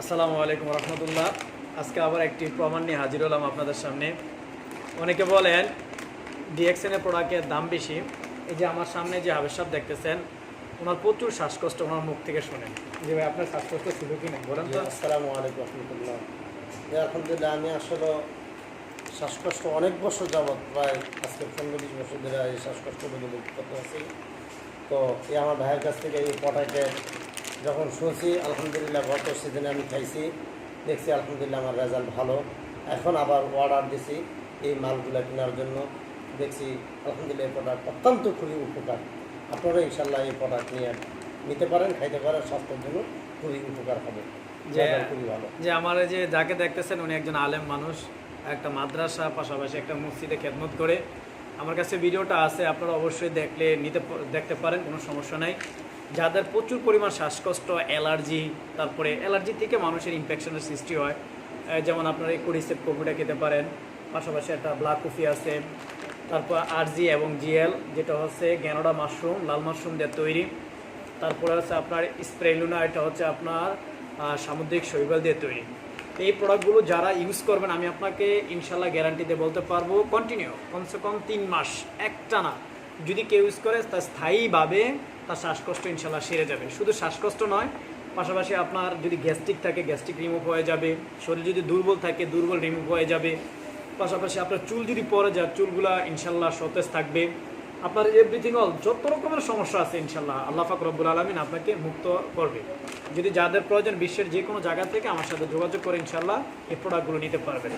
আসসালামু আলাইকুম রহমতুল্লাহ। আজকে আবার একটি প্রমাণ নিয়ে হাজির হলাম আপনাদের সামনে। অনেকে বলেন ডিএক্সএনের প্রোডাক্টের দাম বেশি। এই যে আমার সামনে যে হাবের সাহেব দেখতেছেন, ওনার প্রচুর শ্বাসকষ্ট ওনার মুখ থেকে শোনেন। যে ভাই, আপনার শ্বাসকষ্ট ছিল কি না বলেন তো। আসসালামু আলাইকুম রহমতুল্লাহ। আলহামদুলিল্লাহ আমি আসলে শ্বাসকষ্ট অনেক বছর যাবৎ, প্রায় আজকে পনেরো বিশ বছর ধরে এই শ্বাসকষ্ট করতে আছি, তো এই আমার ভাইয়ের কাছ থেকে এই পটাকে যখন শুনছি আলহামদুলিল্লাহ গত সিজনে আমি খাইছি। দেখছি আলহামদুলিল্লাহ আমার রেজাল্ট ভালো। এখন আবার অর্ডার দিছি এই মালগুলো কেনার জন্য। দেখছি আলহামদুলিল্লাহ এই প্রোডাক্ট অত্যন্ত খুবই উপকার। আপনারা ইনশাল্লাহ এই প্রোডাক্ট নিয়ে নিতে পারেন খাইতে পারেন স্বাস্থ্যের জন্য খুবই উপকার হবে। যে খুবই ভালো। যে আমার এই যে যাকে দেখতেছেন উনি একজন আলেম মানুষ একটা মাদ্রাসা পাশাপাশি একটা মসজিদে খেদমত করে। আমার কাছে ভিডিওটা আছে আপনারা অবশ্যই দেখলে নিতে দেখতে পারেন কোনো সমস্যা নাই। যাদের প্রচুর পরিমাণ শ্বাসকষ্ট, অ্যালার্জি, তারপরে অ্যালার্জি থেকে মানুষের ইনফেকশনের সৃষ্টি হয়। যেমন আপনারা এই কোডিসেপ কফিটা খেতে পারেন, পাশাপাশি একটা ব্ল্যাক কফি আছে, তারপর আরজি এবং জিএল যেটা হচ্ছে গ্যানোডা মাশরুম লাল মাশরুম দিয়ে তৈরি। তারপরে হচ্ছে আপনার স্প্রেলুনা এটা হচ্ছে আপনার সামুদ্রিক শৈবাল দিয়ে তৈরি। এই প্রোডাক্টগুলো যারা ইউজ করবেন, আমি আপনাকে ইনশাল্লাহ গ্যারান্টি দিয়ে বলতে পারব কন্টিনিউ কমসে কম তিন মাস, একটানা। যদি কেউ ইউজ করে, তা স্থায়ীভাবে তার শ্বাসকষ্ট ইনশাল্লাহ সেরে যাবে শুধু শ্বাসকষ্ট নয়, পাশাপাশি আপনার যদি গ্যাস্ট্রিক থাকে, গ্যাস্ট্রিক রিমুভ হয়ে যাবে, শরীর যদি দুর্বল থাকে, দুর্বল রিমুভ হয়ে যাবে। পাশাপাশি আপনার চুল যদি পরে যায়, চুলগুলা ইনশাল্লাহ সতেজ থাকবে। আপনার এভরিথিং অল যত রকমের সমস্যা আছে ইনশাল্লাহ, আল্লাহ ফাক রব্বুল আলমিন আপনাকে মুক্ত করবে। যদি যাদের প্রয়োজন, বিশ্বের যে কোনো জায়গা থেকে আমার সাথে যোগাযোগ করে ইনশাল্লাহ এই প্রোডাক্টগুলো নিতে পারবেন।